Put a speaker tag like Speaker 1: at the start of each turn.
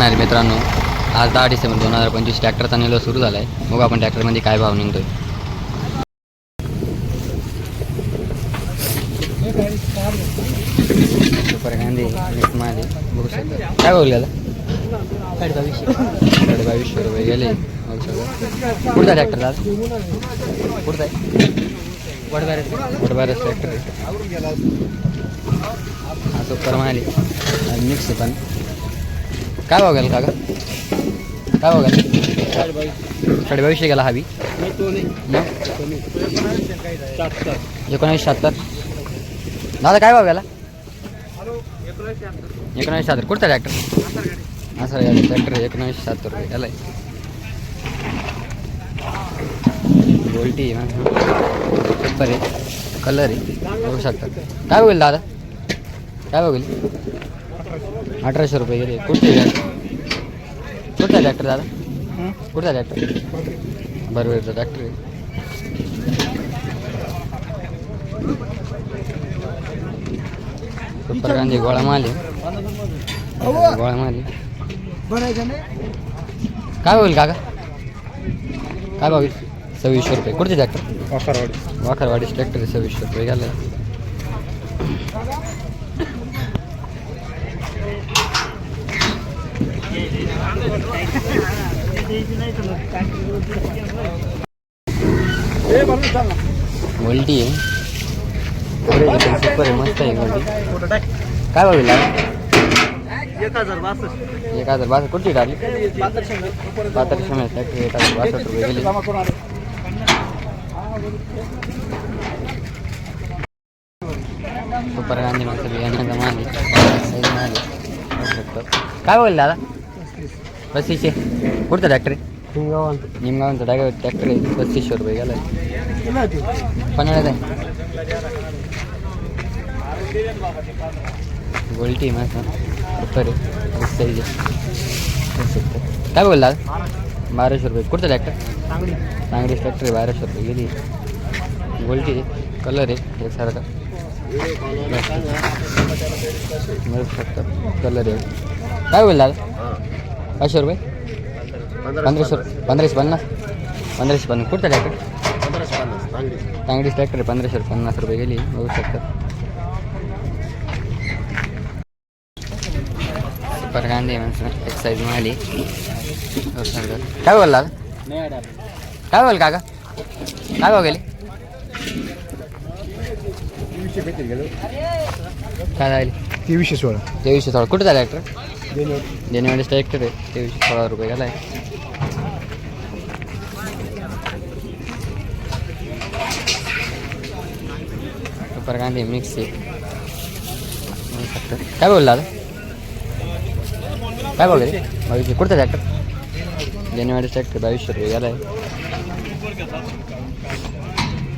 Speaker 1: नाही मित्रांनो आज दहा डिसेंबर दोन हजार पंचवीस ट्रॅक्टरचा निलो सुरू झाला आहे मग आपण ट्रॅक्टरमध्ये काय भाव निघतोय. सुपर गांधी बघू शकता. काय भाव गेला? साडे बावीसशे रुपये गेले. बघू शकता. कुठचा ट्रॅक्टर आज कुठचा आहे? वडबारस ट्रॅक्टर हा सुपर माली मिक्स पण. काय बघायला काका? काय भाव साडेबावीसशे गेला हवी मग? एकोणावीस शहात्तर दादा काय बघायला गेला? एकोणावीस शहात्तर कुठचा ट्रॅक्टर? असं सर ट्रॅक्टर एकोणावीस शहात्तर रुपये. गेलाय गोल्टी पेपर आहे. कलर आहे. बघू शकतात काय बघेल दादा? काय बघेल अठराशे रुपये गेले. कुठचे कुठचा ट्रॅक्टर दादा? कुठचा ट्रॅक्टर बरोबरचा ट्रॅक्टर आहे. सुपर गांधी गोळा माल आहे. गोळा माल काय होईल काका? काय भाव सव्वीसशे रुपये. कुठचे ट्रॅक्टर
Speaker 2: वाखरवाडी.
Speaker 1: वाखरवाडीच ट्रॅक्टर सव्वीसशे रुपये गेलं. गोल्टी आहे. सुपर आहे मस्त आहे गोल्टी काय भाव होईल
Speaker 2: एक हजार बासष्ट.
Speaker 1: एक हजार बासष्ट कुठची टाकली पात्र समय एक हजार बासष्ट रुपये गेली सुपर गांधी माणसं बियाण्याचा माल आहे. काय बोल दादा? पस्तीसशे कुठचा ट्रॅक्टर आहे निमगावांचा डायगर ट्रॅक्टर आहे पस्तीसशे रुपये गेला पन्हाळ्यात आहे गोल्टी माझा सुपर आहे साईज आहे बघू शकतो. काय बोल दादा बाराशे रुपये कुठचा ट्रॅक्टर
Speaker 2: चांगली
Speaker 1: चांगली ट्रॅक्टर आहे बाराशे रुपये गेली गोल्टी आहे कलर आहे एकसारखा मिळू शकतात कलर आहे काय दादा पाचशे रुपये? पंधराशे रुपये. पंधराशे पन्नास? पंधराशे पन्नास. कुठचा ट्रॅक्टर चांगलीच ट्रॅक्टर आहे. पंधराशे रुपये पन्नास रुपये गेली. बघू शकतात सुपर गांधी माणसं. बघू शकतात. काय बोल दादा काय बोल काका? काय भाव गेले? काय झाले
Speaker 2: तेवीसशे सोळा.
Speaker 1: तेवीसशे सोळा. कुठं झाला ट्रॅक्टर जेनेवाडीच ट्रॅक्टर आहे तेवीसशे सोळा रुपये झाला. आहे सुपर गांधी मिक्स आहे. काय बोलला आता? काय बोलले? बावीसशे. कुठचा ट्रॅक्टर जेनेवाडीच ट्रॅक्टर बावीसशे रुपये झाला. आहे